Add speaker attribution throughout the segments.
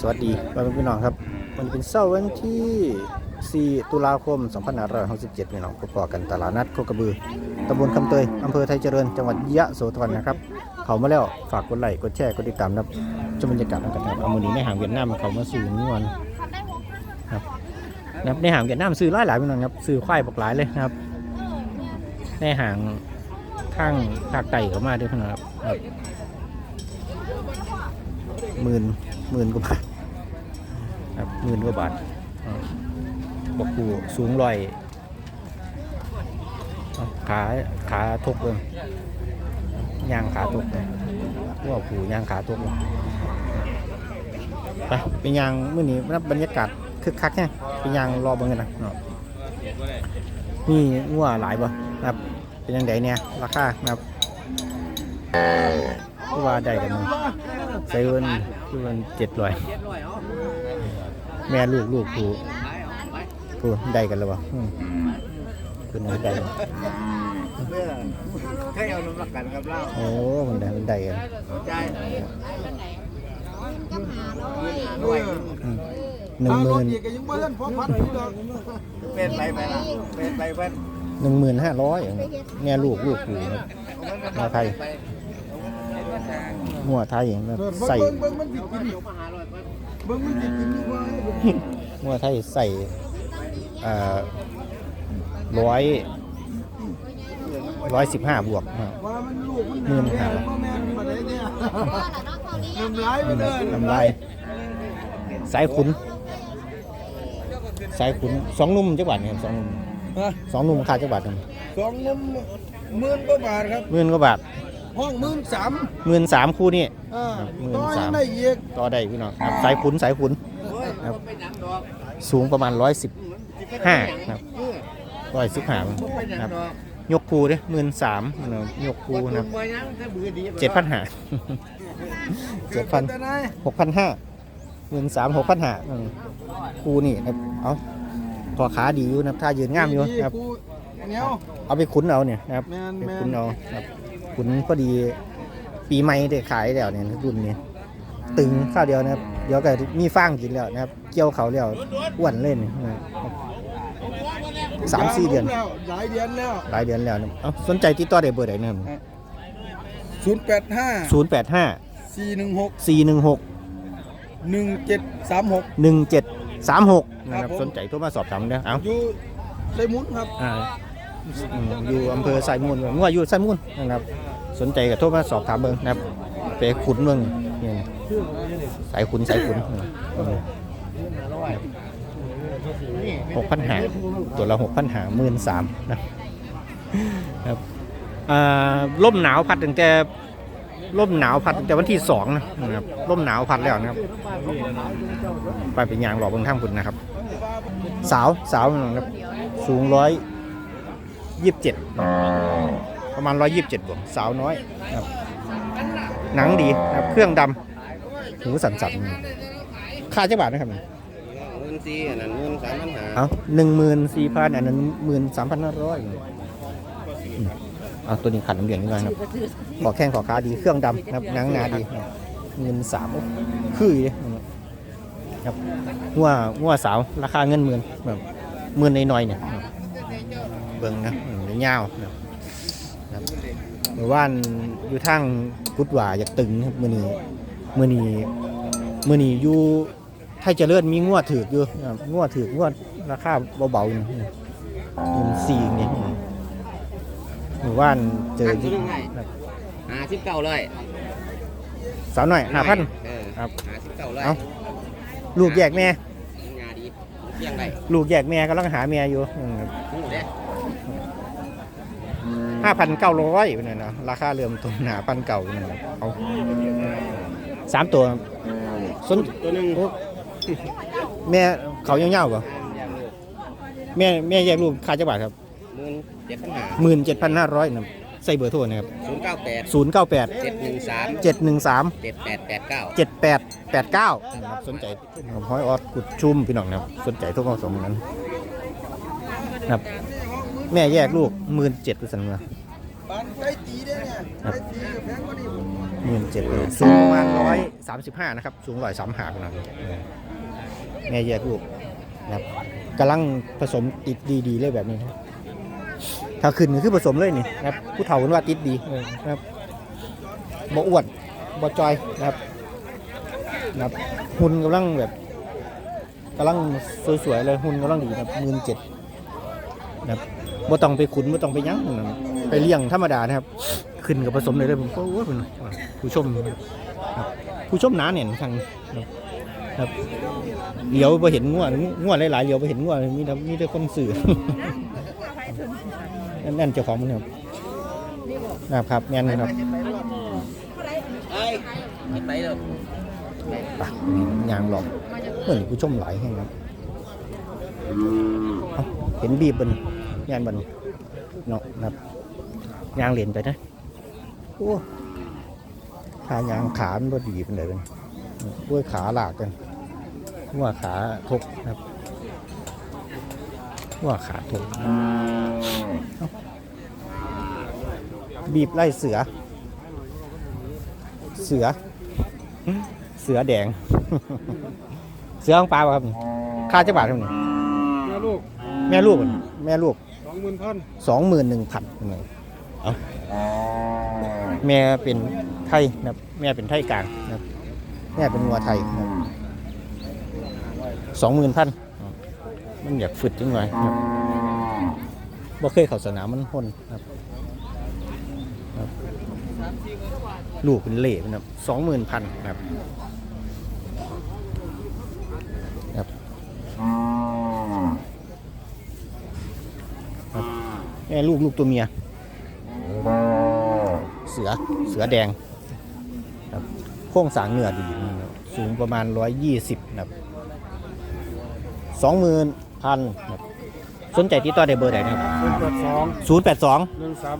Speaker 1: สวัสดีพ่อแม่พี่น้องครับวันเป็นเสาร์วันที่ 4 ตุลาคม 2567พี่น้องพบกันตลาดนัดโคกระบือตำบลคำเตยอำเภอไทยเจริญ จังหวัดยะโสธรนะครับ เขามาแล้วฝากกดไลค์กดแชร์กดติดตามนะครับชมบรรยากาศกันครับเอามือนี้ในห่างเวียดนามเขามาสู่นวลครับนครับในห่างเวียดนามซื้อหลายหลายพี่น้องครับซื้อควายบักหลายเลยนะครับ ในห่างข้างภาคใต้เขามาด้วยพี่น้องครับหมื่น หมื่นกว่าบาทครับหมื่นกว่าบาทบกกูสูงลอยขาขาทกเลยย่างขาทกเลยว่าผูย่างขาทกเลยไปเป็นยางมื่อนี้นับบรรยากาศคึกคักแน่เป็นยางรอบิ่งกันนะนาะมีงัวหลายบ่ครับเป็นยังไงเนี่ยราคาครับว่าได้กันมั้ ใส่เงินคือมันเจ็ดร้อยแม่ลูกลูกผูผูได้กันแล้ววะอืมคุณได้กัน
Speaker 2: เคยเอาน้ำหนักกันกับเรา
Speaker 1: โอ้มันได้มันได้กัน
Speaker 2: ใจ
Speaker 3: ด้วย
Speaker 1: อืมหนึ่งหมื่น
Speaker 3: อีกก็ยังบ่ทันพอพันอยู่ดอก
Speaker 2: เป็นไปไปละเป็นไปเป็น
Speaker 1: หนึ่งหมื่นห้าร้อยแม่ลูกลูกผูนะมาไทย หัวไทยอย่างแบบใส่
Speaker 3: เบิ่งเบิ่งมันสิกินเบิ่งมันสิกินอยู่ว่า
Speaker 1: หัวไทยใส่อ่าร้อยร้อยสิบห้าบวกนะครับ
Speaker 3: ว่ามันลูกมัน
Speaker 1: หมื่นห้า
Speaker 3: บ่แม่นบ่ได้เนี่ยน้ำลายไป
Speaker 1: นี่
Speaker 3: เล
Speaker 1: นะ
Speaker 3: ย
Speaker 1: น้ำลายสายขุนสายขุนสองหนุ่มจักบาทเนี่ยสองหนุ่ม
Speaker 3: ฮะ
Speaker 1: สองหนุ่มค่าจักบาทหนึ่ง
Speaker 3: สองมุมหมื่นกว่าบาทครับ
Speaker 1: หมื่นกว่าบาท
Speaker 3: ห้องหมื่นสาม
Speaker 1: หมื่นสามคู่นี่
Speaker 3: อ่า
Speaker 1: หมื่น
Speaker 3: ต่อ
Speaker 1: สาม
Speaker 3: ยังได้อีก
Speaker 1: ต่อได้พี่น้องครับสายขุนสายขุนครับสูงประมาณร้อยสิบห้าครับร้อยสิบห้าครับยกคูเด้หมื่นสามยกคูนะครับเจ็ดพันห้าเจ็ดพัน
Speaker 3: แต่ไหน
Speaker 1: หกพันห้าหมื่นสามหกพันห้าคูนี่ครับเอาพอขาดีอยู่นะครับถ้ายืนงามอยู่นะครับ
Speaker 3: กูเหนียว
Speaker 1: เอาไปขุนเอาเนี่ยนะครับ
Speaker 3: แม่น
Speaker 1: ไป
Speaker 3: แม่น
Speaker 1: ขุนเอาครับ ขุนพอดีปีใหม่ได้ขายแล้วเนี่ยรุ่นนี้ ตึงข้าวเดียวนะครับ เดี๋ยวก็มีฟางกินแล้วนะครับ เกี่ยวเขาแล้วอ้วนเล่นนะครับสามสี่เดือน
Speaker 3: แล้วหลายเดือนแล้ว
Speaker 1: หลายเดือนแล้วนะเอาสนใจติดต่อได้เบอร์ไหนเนี่ย
Speaker 3: ศูนย์แปดห้า
Speaker 1: ศูนย์แปดห้า
Speaker 3: สี่หนึ่งหก
Speaker 1: สี่หนึ่งหก
Speaker 3: หนึ่งเจ็ดสามหก
Speaker 1: หนึ่งเจ็ดสามหกนะค
Speaker 3: ครั
Speaker 1: รับบ
Speaker 3: ผม
Speaker 1: สนใจโทรมาสอบถามเนี่ยเอา
Speaker 3: อยู่ไซมุนครับ
Speaker 1: อ่า อืมอยู่อำเภอไซมูลงัวอยู่ไซมูลนะครับ สนใจก็โทรมาสอบถามเบิ่งนะครับไปขุนเบิ่งนี่สายขุนสายขุนหกพันหาตัวละหกพันหาหมื่นสามนะครับอ่าล่มหนาวพัดตั้งแต่ล่มหนาวพัดตั้งแต่วันที่สองนะครับล่มหนาวพัดแล้วนะครับ ไปเป็นยางหลอกบางท่ามคุณนะครับ สาวสาวนะครับสูงร้อย ยี่สิบเจ็ดประมาณร้อยยี่สิบเจ็ดบวกสาวน้อยนะครับหนังดีนะครับเครื่องดำหูสันสันๆค่าเจ้าบาทนะครับ
Speaker 2: เงินซีอันนั้นเงินสามพันหา
Speaker 1: เอาหนึ่งหมื่นสี่พันอันนั้นหมื่นสามพันห้าร้อยเอาตัวนี้ขัดน้ำเหลืองนี่นะครับขอแข้งขอขาดีเครื่องดำนะครับหนังหนาดีเงินสามคืออยู่เลยครับงัวงัวสาวราคาเงินหมื่นแบบหมื่นน้อยๆเนี่ยครับ เบิ่งนะอืมเงาวนะครับครับเมื่อวานอยู่ทางกุดหว่าอยากตึงครับมื่อนี้มื่อนี้มื่อนี้อยู่ไทยเจริญมีงัวถือกอยู่นะครับงัวถือกงัวราคาเบาๆนี่เงินสี่นี่เมื่อวานเจออยู่ครับ
Speaker 2: หาสิบเก้าร้อย
Speaker 1: สาวหน่อยห้าพัน
Speaker 2: เออ
Speaker 1: ครับ
Speaker 2: หาสิบเก้าร้อย
Speaker 1: เอ้าลูกแยกแม่
Speaker 2: ยาดีเที่ยงไร
Speaker 1: ลูกแยกแม่กำลังหาแม่อยู่
Speaker 2: หูเด้
Speaker 1: ห้าพันเก้าร้อยเนี่ยนะราคาเริ่มต้นหาพันเก่าเนี่ยนะเอาสามตัวสน
Speaker 2: ตัวหนึ่ง
Speaker 1: โอ้แม่เขาเงี้ยวๆป่ะ
Speaker 2: ยางลูก
Speaker 1: แม่แม่แยกลูกค่าจักบาทครับ
Speaker 2: หมื่นเจ็ดพันหา
Speaker 1: หมื่นเจ็ดพันห้าร้อยนะใส่เบอร์โทรนะครับ
Speaker 2: ศูนย์เก้าแปด
Speaker 1: ศูนย์เก้าแปด
Speaker 2: เจ็ดหนึ่งสาม
Speaker 1: เจ็ดหนึ่งสาม
Speaker 2: เจ็ดแปดแปดเก้า
Speaker 1: เจ็ดแปดแปดเก้านะครับสนใจผมห้อยออดกุดชุ่มพี่น้องนะครับสนใจทุกข้อสมนั้นนะครับ แม่แยกลูกหมื่นเจ็ดเปอร์เซ็นต์มา
Speaker 3: ปานใกล้ตีได้เนี่ยใกล้ตีกับแพงกว่านี้
Speaker 1: หหมื่นเจ็ดเลยสูงประมาณร้อยสามสิบห้านะครับ สูงร้อยสามหาคนนะแม่แยกลูกนะครับกำลังผสมติดดีๆเลยแบบนี้นะถ้าขึ้นก็คือผสมเลยนี่นะครับผู้เฒ่ากันว่าติดดีนะครับบ่อ้วนบ่จอยนะครับนะครับหุ่นกำลังแบบกำลังสวยๆเลยหุ่นกำลังดีนะครับหมื่นเจ็ดนะครับ บ่ต้องไปขุนบ่ต้องไปยั้งนะครับไปเลี้ยงธรรมดานะครับ ขึ้นกับผสมเลยเลยผมก็โอ้ยเป็นผู้ชมครับผู้ชมหนาเนี่ยทางครับครับเลี้ยวไปเห็นง่วง่วหลายๆเลี้ยวไปเห็นง่วมีแต่มีแต่คนสื่อนั่นนั่นเจ้าของมันครับนะครับแม่นครับ
Speaker 2: ไปเลย
Speaker 1: ปะยางหลอกเหมือนผู้ชมหลายแห่งครับเห็นบีบบัน ยานบันเนาะนะครับยางเหรียญไปนะโอ้ขายางขามันบ่ดีเป็นไรเป็นด้วยขาหลากกันว่าขาทกนะครับว่าขาทกเอ้าบีบไล่เสือ เสือ เสือแดง เสือของปลาป่ะครับค่าจะบาทเท่าไหร่
Speaker 3: แม่ลูก
Speaker 1: แม่ลูกมันแม่ลูก
Speaker 3: สอง หมื่นพัน
Speaker 1: สองหมื่นหนึ่งพันเอาแม่เป็นไทยนะครับแม่เป็นไทยกลางนะครับแม่เป็นงัวไทยสองหมื่นพันมันอยากฝึดจังเลยนะครับบ่เคยเข้าสนามมันพ่นนะครับครับลูกเป็นเล่นะครับสองหมื่นพันนะครับครับครับแม่ลูกลูกตัวเมีย เสือเสือแดงครับโค้งสร้างเนื้อดีนะครับสูงประมาณ 120นะครับสองหมื่นพันครับสนใจติดต่อได้เบอร์ไหนนะครับ
Speaker 3: ศูนย์แปดสอง
Speaker 1: 082
Speaker 3: หนึ่งสา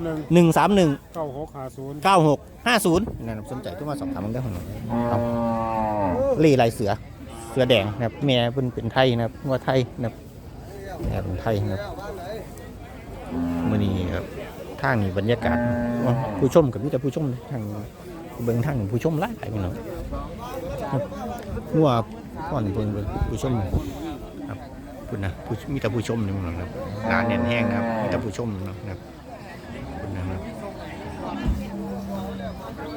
Speaker 3: มหนึ่ง
Speaker 1: 131
Speaker 3: เก้าหกห้าศูนย์
Speaker 1: 9650นะครับสนใจที่มาสอบถามมันได้ของเราครับเล่ลายเสือเสือแดงนะครับแม่เป็นเป็นไทยนะครับงัวไทยนะครับแม่เป็นไทยนะครับ มื่อนี้ครับทางนี้บรรยากาศผู้ชมกับมีแต่ผู้ชมทางเบิ้งทางผู้ชมหลายหลายพี่น้องนัวก่อนเบิ่งผู้ชมครับพูดนะผู้มีแต่ผู้ชมนี่มั้งครับหนาแน่นแห้งครับมีแต่ผู้ชมนะครับคุณนะครับ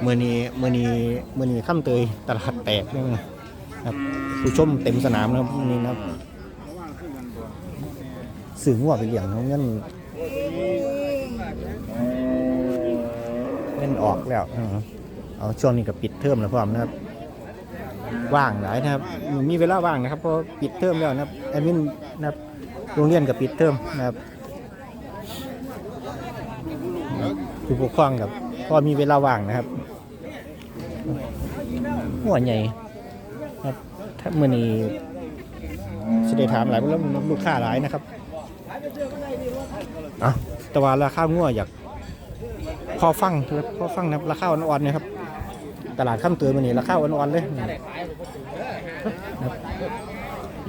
Speaker 1: มื่อนี้เมื่อนี้เมื่อนี้ข้ามเตยตลาดแตกนี่ยนะครับ ผู้ชมเต็มสนามนะครับมื้อนี้นะครับสื่อหัวไปเลี้ยงเขาเงิน เงินออกแล้วนะครับเอาช่วงนี้ก็ปิดเทอมแล้วพร้อมนะครับ ว่างหลายนะครับ มีเวลาว่างนะครับเพราะปิดเทอมแล้วนะครับแอดมินนะครับโรงเรียนกับปิดเทอมนะครับผู้ปกครองกับพอมีเวลาว่างนะครับหัวใหญ่ครับถ้ามือนี้สิได้ถามหลายเรื่องลูกค้าหลายนะครับอะ แต่ว่าราคางัวอยากพอฟังครับพอฟังนะครับราคาอ่อนๆนะครับ ตลาดข้ามเตือนมือนี้ราคาอ่อนๆเลยนะครับ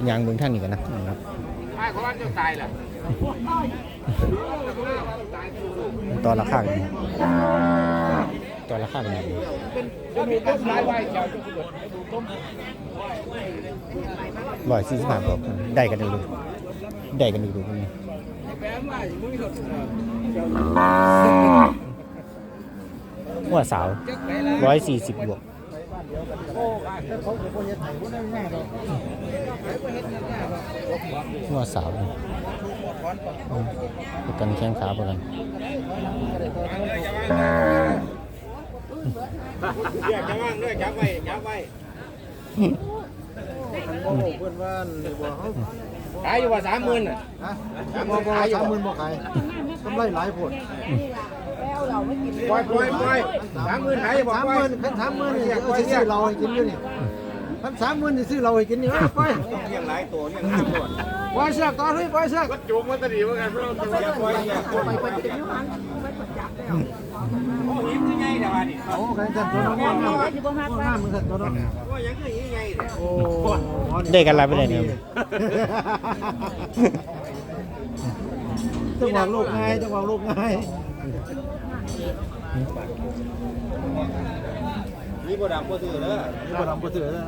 Speaker 1: ยางเมืองท่านนี่กันนะครับ
Speaker 3: ไอ้คนจะตายแหละ
Speaker 1: ต่อราคากันต่อราคากัน
Speaker 3: จะมีต้นไม้ไว้เจ้า
Speaker 1: ร้อยสี่สิบห้าบอกได้กันดูได้กันดูดูนี่
Speaker 3: หด
Speaker 1: ว่าสาวร้อยสี่สิบบวก
Speaker 3: โอ้ถ้าเขาเป็นคนจะถ่ายคนนั้นง่ายหรอก
Speaker 1: ว่าสาวประกันแข้งขาประกัน
Speaker 3: เรียกจะว่างด้วยจับไว้จับไว้เพื่อนว่าบ่เขา
Speaker 2: ขายอยู่ว่าสามหมื่นอะ
Speaker 3: ฮะบ่บ่สามหมื่นบ่ขายกำไรหลายผล
Speaker 2: ปล่อยปล่อยปล่อยสามหมื่นขายอยู่บ่
Speaker 3: สาม
Speaker 2: ป
Speaker 3: ห
Speaker 2: ล่อย
Speaker 3: มื่นขันสามหมื่นนี่เอาไปซื้อเราให้กินอยู่นี่ขันสามหมื่นนี่ซื้อเราให้กินนี่ไปไป
Speaker 2: เลี้ยงหลายตัวเลี้ยงห้าตัว
Speaker 3: ปล่อยเชือกต่อเลยปล่อยเชือก
Speaker 2: จูงมันจะดีเหมือนกันเพราะเราจะปล่อยเนี่ยโอ้ยยังไง แต่ว่านี่
Speaker 3: โอ้กันกันตัวน้องน้องน้องมึงกันตัวน้อง
Speaker 2: ว่ายังคือยังไงเนี่ย
Speaker 3: โอ้
Speaker 1: ได้กันอะไรไปเลยเนี่ย
Speaker 3: จังหวะลูกง่ายจังหวะลูกง่าย
Speaker 2: นี่บ่ดำบ่ซื้อเด้อ
Speaker 4: นี่บ่ดำบ่ซื้อเลย